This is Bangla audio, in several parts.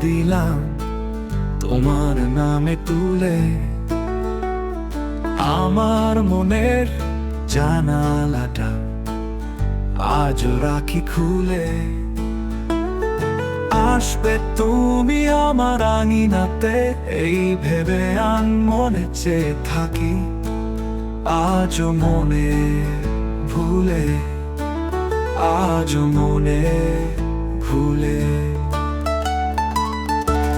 দিলাম তোমার নামে তুলে। আমার মনের জানালাটা আজও রাখি খুলে। আসবে তুমি আমার আঙিনাতে, এই ভেবে আন মনে চেয়ে থাকি আজও মনে ভুলে আজও মনে ভুলে।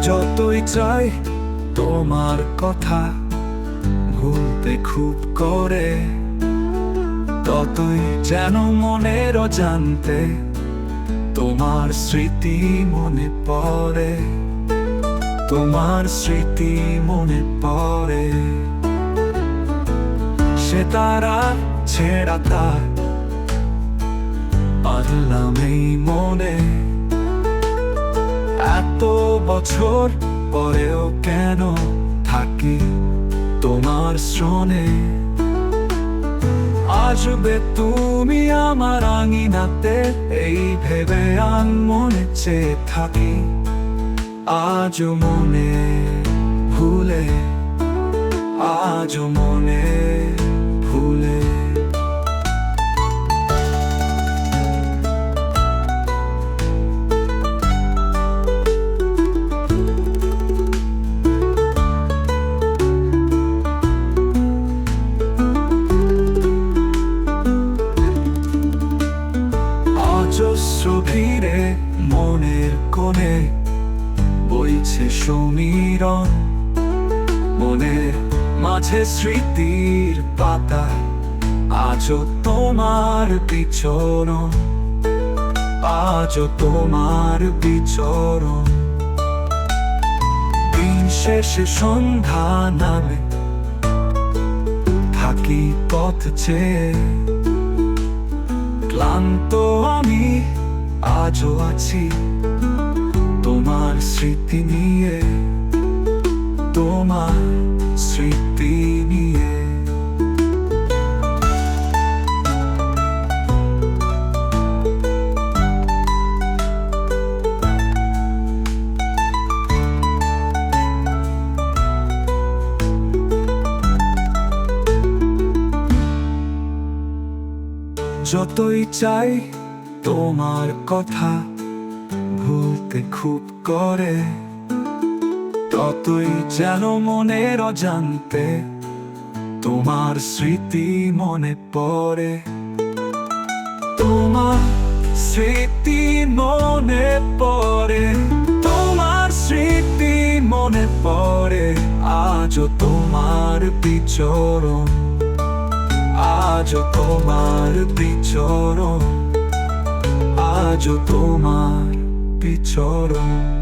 যতই চাই তোমার কথা ভুলতে খুব করে। ততই যেন মনের জানতে তোমার স্মৃতি মনে পড়ে। তোমার স্মৃতি মনে পড়ে। সে তারা ছেঁড়া তার পারলাম এই মনে। এত বছর পরেও কেন থাকি তোমার শ্রণে আসবে তুমি আমার আঙিনাতে, এই ভেবে আন মনে চেয়ে থাকি। আজ মনে ভুলে আজ মনে অজস্র ভিড়ে মনের কোণে বইছে সমীরণ। মনের মাঝে স্মৃতির পাতা আজও তোমার বিচরণ। আজও তোমার বিচরণ। দিন শেষে সন্ধ্যা নামে থাকি পথ চেয়ে ক্লান্ত আমি আজও আছি। তোমার স্মৃতি নিয়ে তোমার স্মৃতি যতই চাই তোমার কথা ভুলতে খুব করে, ততই যেন মনের অজান্তে তোমার স্মৃতি মনে পড়ে। তোমার স্মৃতি মনে পড়ে, তোমার স্মৃতি মনে পড়ে, আজও তোমার বিচরণ। আজও তোমার বিচরণ আজও তোমার বিচরণ।